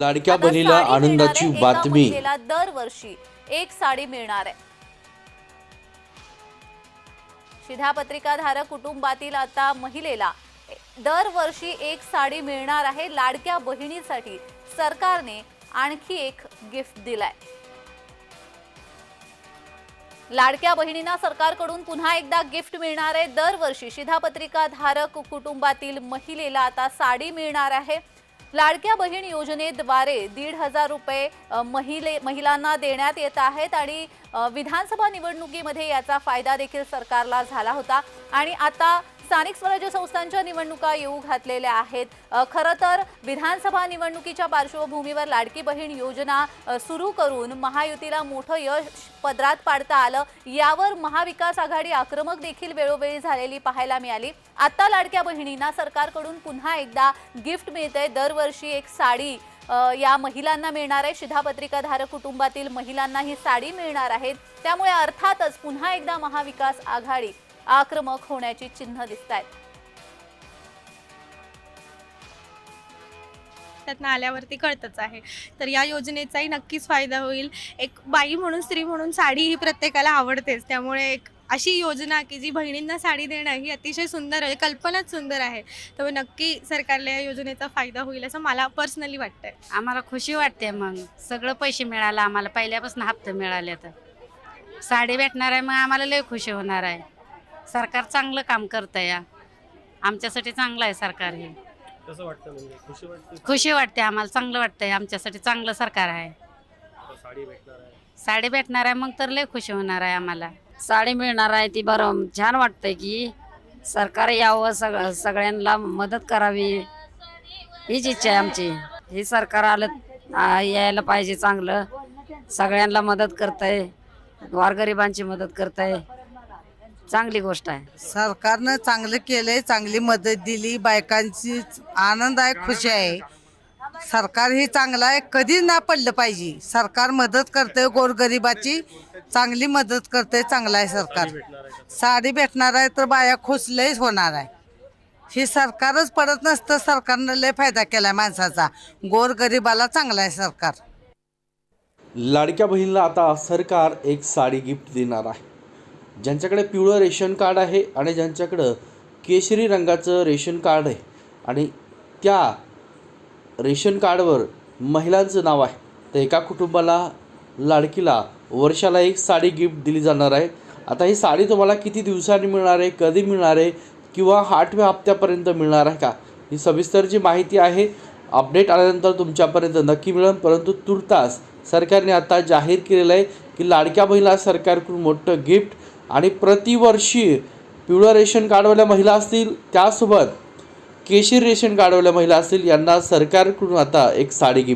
लाडक्या बहिणीला आनंदाची बातमी. दरवर्षी एक साडी मिळणार आहे. शिधापत्रिकाधारक कुटुंबातील आता महिलेला दरवर्षी एक साडी मिळणार आहे. लाडक्या बहिणीसाठी सरकारने आणखी एक गिफ्ट दिलाय. लाडक्या बहिणींना सरकारकडून पुन्हा एकदा गिफ्ट मिळणार आहे. दरवर्षी शिधापत्रिका धारक कुटुंबातील महिलेला आता साडी मिळणार आहे. लाडक्या बहीण योजनेद्वारे दीड हजार रुपये महिले महिलांना देण्यात येत आहेत आणि विधानसभा निवडणुकीमध्ये याचा फायदा देखील सरकारला झाला होता. आणि आता स्थानिक स्वराज्य संस्थांच्या निवडणुका येऊ घातलेल्या आहेत. खरं तर विधानसभा निवडणुकीच्या पार्श्वभूमीवर लाडकी बहीण योजना सुरू करून महायुतीला मोठं यश पदरात पाडता आलं. यावर महाविकास आघाडी आक्रमक देखील वेळोवेळी झालेली पाहायला मिळाली. आता लाडक्या बहिणींना सरकारकडून पुन्हा एकदा गिफ्ट मिळतंय. दरवर्षी एक साडी या महिलांना मिळणार आहे. शिधापत्रिकाधारक कुटुंबातील महिलांना ही साडी मिळणार आहेत त्यामुळे अर्थातच पुन्हा एकदा महाविकास आघाडी आक्रमक होण्याची चिन्ह दिसत आहेत त्यातनं आल्यावरती कळतच आहे. तर या योजनेचाही नक्कीच फायदा होईल. एक बाई म्हणून स्त्री म्हणून साडी ही प्रत्येकाला आवडतेच. त्यामुळे एक अशी योजना की जी बहिणींना साडी देणं ही अतिशय सुंदर आहे कल्पनाच सुंदर आहे. त्यामुळे नक्की सरकारला या योजनेचा फायदा होईल असं मला पर्सनली वाटतंय. आम्हाला खुशी वाटते मग. सगळं पैसे मिळालं आम्हाला. पहिल्यापासून हप्ते मिळाले तर साडी भेटणार आहे मग आम्हाला लय खुशी होणार आहे. सरकार चांगलं काम करतं या. आमच्यासाठी चांगलं आहे सरकार हे. कसं वाटतं म्हणजे? खुशी वाटते? खुशी वाटते आम्हाला चांगलं वाटतंय. आमच्यासाठी चांगलं सरकार आहे. आता साडी भेटणार आहे. साडी भेटणार आहे मग तर लय खुशी होणार आहे आम्हाला. साडी मिळणार आहे ती बरं छान वाटतंय की सरकार यावं सग सगळ्यांना मदत करावी. हीच इच्छा आहे आमची. हे सरकार आलं आ, यायला पाहिजे चांगलं. सगळ्यांना मदत करतंय. गोरगरिबांची मदत करतंय. चांगली गोष्ट आहे. सरकारनं चांगलं केलंय चांगली मदत दिली बायकांची आनंद आहे खुशी आहे. सरकार ही चांगलं आहे कधी ना पडलं पाहिजे. सरकार मदत करते गोरगरिबाची चांगली मदत करते चांगलं आहे सरकार. आहे साडी भेटणार आहे तर बाया खुशलंच होणार आहे. हे सरकारच पडत नसतं सरकारनं लय फायदा केलाय माणसाचा. गोरगरिबाला चांगला आहे सरकार. लाडक्या बहिणीला आता सरकार एक साडी गिफ्ट देणार आहे. ज्यांच्याकडे पिवळं रेशन कार्ड आहे आणि ज्यांच्याकडं केशरी रंगाचं रेशन कार्ड आहे आणि त्या रेशन कार्डवर महिलांचं नाव आहे तर एका कुटुंबाला लाडकीला वर्षाला एक साडी गिफ्ट दिली जाणार आहे. आता ही साडी तुम्हाला किती दिवसांनी मिळणार आहे कधी मिळणार आहे किंवा आठव्या हप्त्यापर्यंत मिळणार आहे का? ही सविस्तर जी माहिती आहे अपडेट आल्यानंतर तुमच्यापर्यंत नक्की मिळेल परंतु तुर्तास सरकारने आता जाहीर केलेलं आहे की लाडक्या महिला सरकारकडून मोठं गिफ्ट आणि प्रतिवर्षी पिवळं रेशन कार्डवाल्या महिला असतील त्यासोबत केशरी रेशन कार्डवाल्या महिला असतील यांना सरकारकडून आता एक साडी गिफ्ट